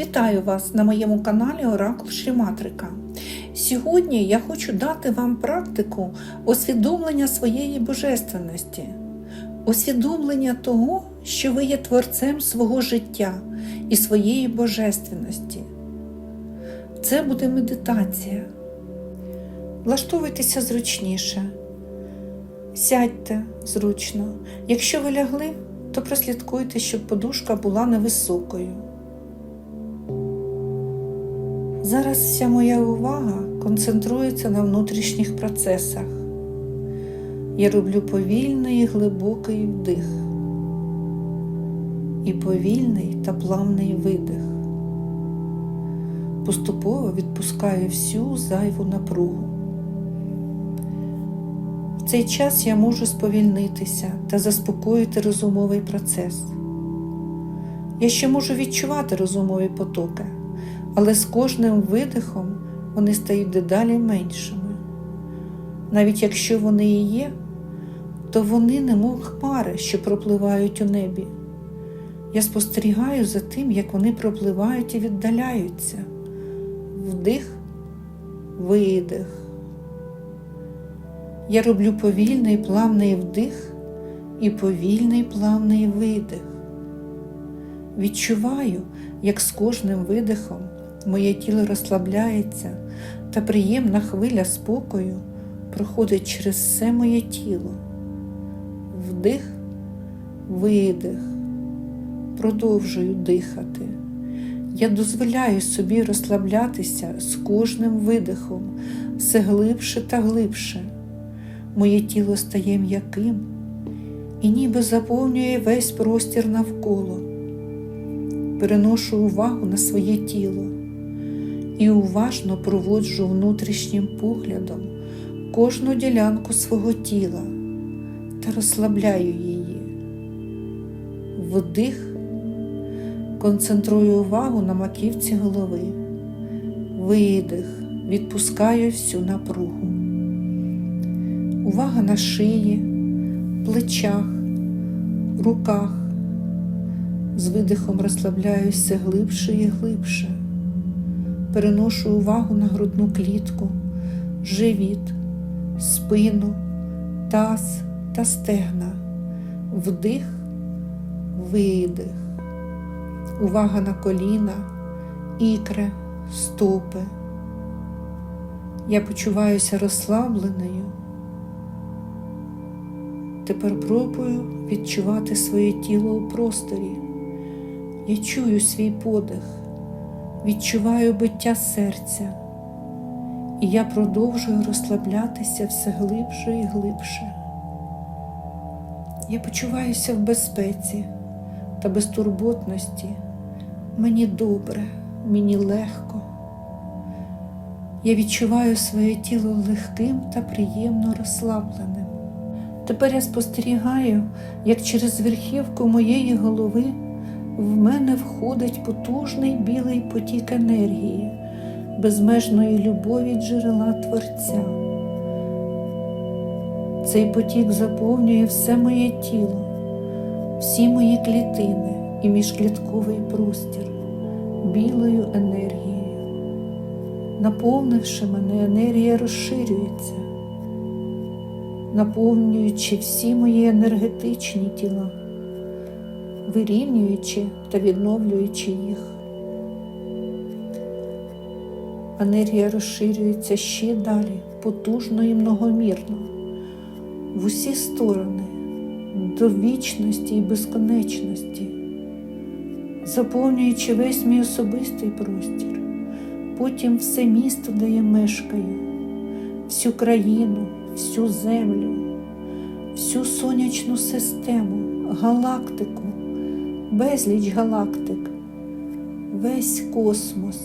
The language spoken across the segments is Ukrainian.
Вітаю вас на моєму каналі Оракул Шріматрика. Сьогодні я хочу дати вам практику усвідомлення своєї божественності, усвідомлення того, що ви є творцем свого життя і своєї божественності. Це буде медитація. Влаштовуйтеся зручніше, сядьте зручно. Якщо ви лягли, то прослідкуйте, щоб подушка була невисокою. Зараз вся моя увага концентрується на внутрішніх процесах. Я роблю повільний і глибокий вдих і повільний та плавний видих. Поступово відпускаю всю зайву напругу. В цей час я можу сповільнитися та заспокоїти розумовий процес. Я ще можу відчувати розумові потоки але з кожним видихом вони стають дедалі меншими. Навіть якщо вони і є, то вони немов хмари, що пропливають у небі. Я спостерігаю за тим, як вони пропливають і віддаляються. Вдих, видих. Я роблю повільний плавний вдих і повільний плавний видих. Відчуваю, як з кожним видихом моє тіло розслабляється, та приємна хвиля спокою проходить через все моє тіло. Вдих, видих, продовжую дихати. Я дозволяю собі розслаблятися з кожним видихом, все глибше та глибше. Моє тіло стає м'яким і ніби заповнює весь простір навколо. Переношу увагу на своє тіло і уважно проводжу внутрішнім поглядом кожну ділянку свого тіла та розслабляю її. Вдих, концентрую увагу на маківці голови, видих, відпускаю всю напругу. Увага на шиї, плечах, руках. З видихом розслабляюся глибше і глибше переношу увагу на грудну клітку, живіт, спину, таз та стегна, вдих, видих, увага на коліна, ікри, стопи. Я почуваюся розслабленою. Тепер пробую відчувати своє тіло у просторі. Я чую свій подих відчуваю биття серця, і я продовжую розслаблятися все глибше і глибше. Я почуваюся в безпеці та безтурботності. Мені добре, мені легко. Я відчуваю своє тіло легким та приємно розслабленим. Тепер я спостерігаю, як через верхівку моєї голови в мене входить потужний білий потік енергії, безмежної любові джерела Творця. Цей потік заповнює все моє тіло, всі мої клітини і міжклітковий простір білою енергією. Наповнивши мене, енергія розширюється, наповнюючи всі мої енергетичні тіла вирівнюючи та відновлюючи їх. Енергія розширюється ще далі, потужно і многомірно, в усі сторони, до вічності і безконечності, заповнюючи весь мій особистий простір, потім все місто, де я мешкаю, всю країну, всю землю, всю сонячну систему, галактику безліч галактик, весь космос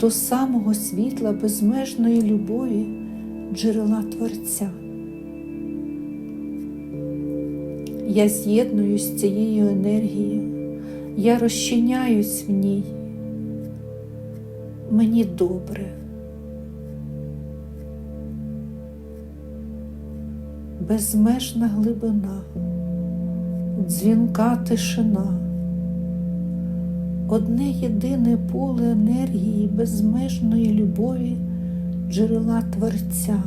до самого світла безмежної любові джерела Творця. Я з'єднуюсь з цією енергією, я розчиняюсь в ній. Мені добре. Безмежна глибина дзвінка тишина, одне єдине поле енергії безмежної любові джерела Творця.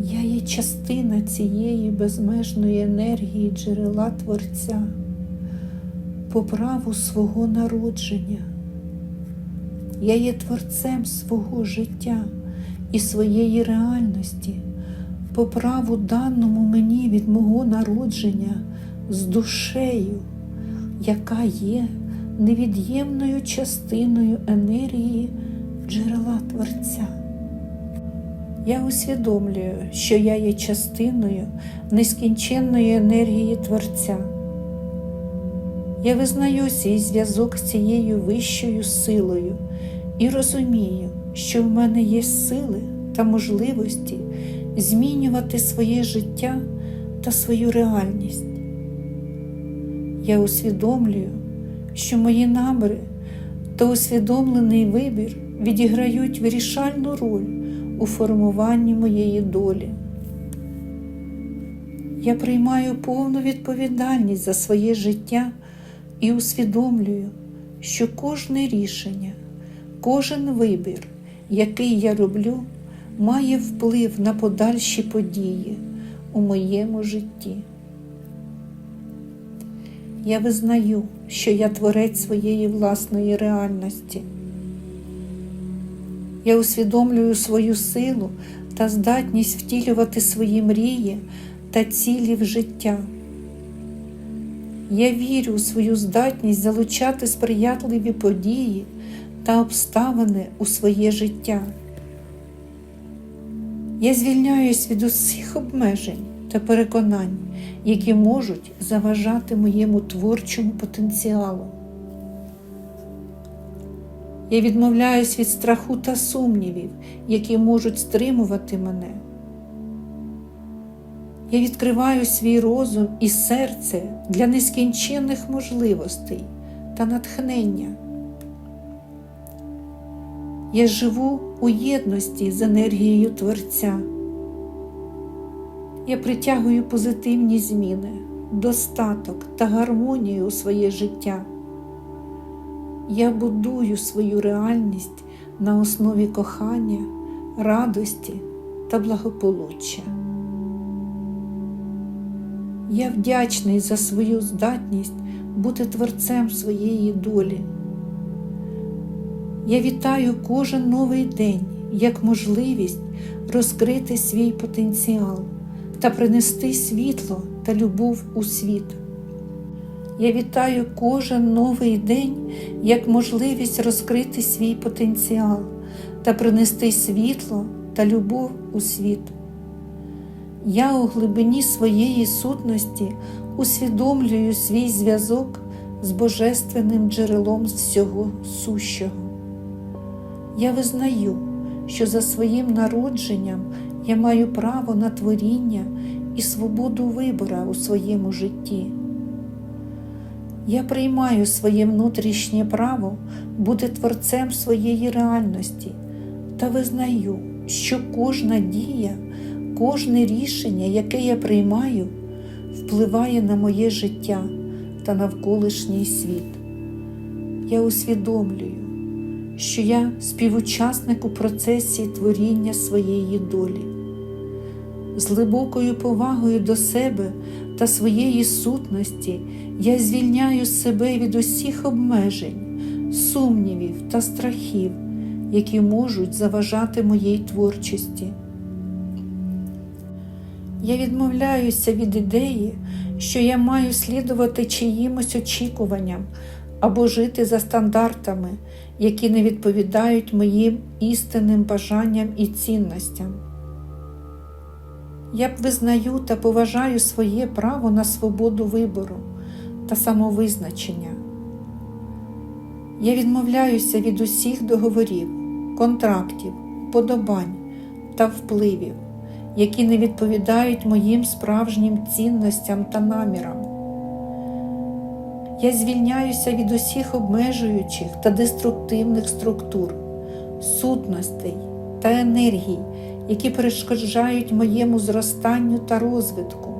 Я є частина цієї безмежної енергії джерела Творця по праву свого народження. Я є творцем свого життя і своєї реальності, по праву даному мені від мого народження з душею, яка є невід'ємною частиною енергії джерела Творця. Я усвідомлюю, що я є частиною нескінченної енергії Творця. Я визнаю свій зв'язок з цією вищою силою і розумію, що в мене є сили та можливості змінювати своє життя та свою реальність. Я усвідомлюю, що мої наміри та усвідомлений вибір відіграють вирішальну роль у формуванні моєї долі. Я приймаю повну відповідальність за своє життя і усвідомлюю, що кожне рішення, кожен вибір, який я роблю, має вплив на подальші події у моєму житті. Я визнаю, що я творець своєї власної реальності. Я усвідомлюю свою силу та здатність втілювати свої мрії та цілі в життя. Я вірю у свою здатність залучати сприятливі події та обставини у своє життя. Я звільняюсь від усіх обмежень та переконань, які можуть заважати моєму творчому потенціалу. Я відмовляюсь від страху та сумнівів, які можуть стримувати мене. Я відкриваю свій розум і серце для нескінченних можливостей та натхнення. Я живу у єдності з енергією Творця. Я притягую позитивні зміни, достаток та гармонію у своє життя. Я будую свою реальність на основі кохання, радості та благополуччя. Я вдячний за свою здатність бути творцем своєї долі. Я вітаю кожен новий день як можливість розкрити свій потенціал та принести світло та любов у світ. Я вітаю кожен новий день як можливість розкрити свій потенціал та принести світло та любов у світ. Я у глибині своєї сутності усвідомлюю свій зв'язок з Божественним джерелом всього сущого. Я визнаю, що за своїм народженням я маю право на творіння і свободу вибора у своєму житті. Я приймаю своє внутрішнє право бути творцем своєї реальності та визнаю, що кожна дія, кожне рішення, яке я приймаю, впливає на моє життя та навколишній світ. Я усвідомлюю, що я співучасник у процесі творіння своєї долі. З глибокою повагою до себе та своєї сутності я звільняю себе від усіх обмежень, сумнівів та страхів, які можуть заважати моїй творчості. Я відмовляюся від ідеї, що я маю слідувати чиїмось очікуванням або жити за стандартами, які не відповідають моїм істинним бажанням і цінностям. Я визнаю та поважаю своє право на свободу вибору та самовизначення. Я відмовляюся від усіх договорів, контрактів, подобань та впливів, які не відповідають моїм справжнім цінностям та намірам. Я звільняюся від усіх обмежуючих та деструктивних структур, сутностей та енергій, які перешкоджають моєму зростанню та розвитку.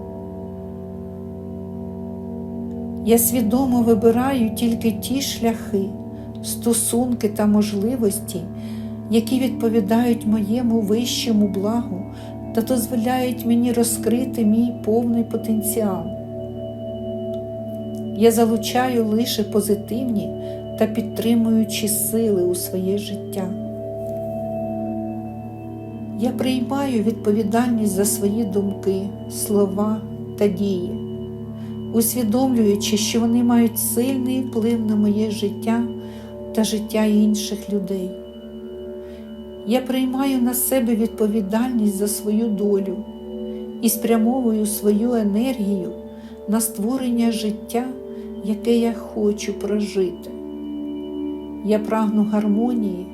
Я свідомо вибираю тільки ті шляхи, стосунки та можливості, які відповідають моєму вищому благу та дозволяють мені розкрити мій повний потенціал. Я залучаю лише позитивні та підтримуючі сили у своє життя. Я приймаю відповідальність за свої думки, слова та дії, усвідомлюючи, що вони мають сильний вплив на моє життя та життя інших людей. Я приймаю на себе відповідальність за свою долю і спрямовую свою енергію на створення життя, яке я хочу прожити. Я прагну гармонії,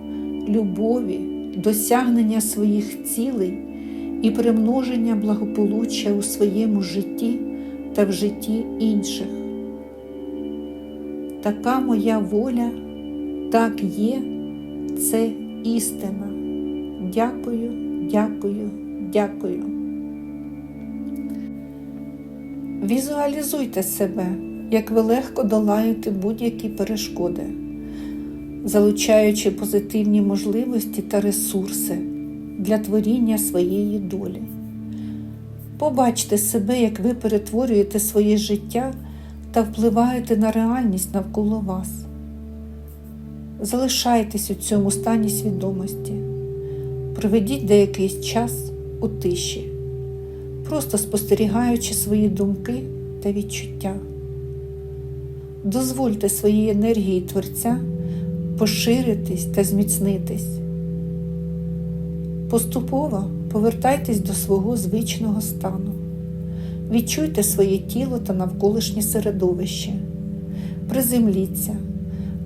любові, досягнення своїх цілей і примноження благополуччя у своєму житті та в житті інших. Така моя воля, так є, це істина. Дякую, дякую, дякую. Візуалізуйте себе, як ви легко долаєте будь-які перешкоди, залучаючи позитивні можливості та ресурси для творіння своєї долі. Побачте себе, як ви перетворюєте своє життя та впливаєте на реальність навколо вас. Залишайтесь у цьому стані свідомості. Проведіть деякий час у тиші, просто спостерігаючи свої думки та відчуття. Дозвольте своїй енергії Творця поширитись та зміцнитись. Поступово повертайтесь до свого звичного стану. Відчуйте своє тіло та навколишнє середовище. Приземліться,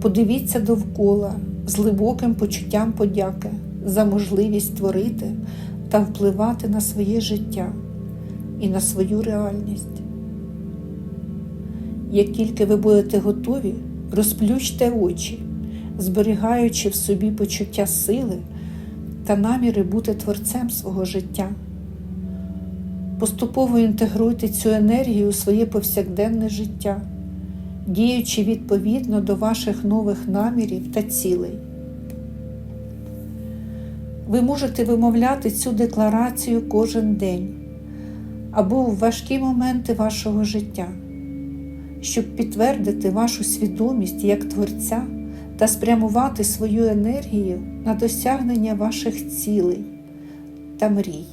подивіться довкола з глибоким почуттям подяки за можливість творити та впливати на своє життя і на свою реальність. Як тільки ви будете готові, розплющте очі, зберігаючи в собі почуття сили та наміри бути творцем свого життя. Поступово інтегруйте цю енергію у своє повсякденне життя, діючи відповідно до ваших нових намірів та цілей. Ви можете вимовляти цю декларацію кожен день або в важкі моменти вашого життя, щоб підтвердити вашу свідомість як творця та спрямувати свою енергію на досягнення ваших цілей та мрій.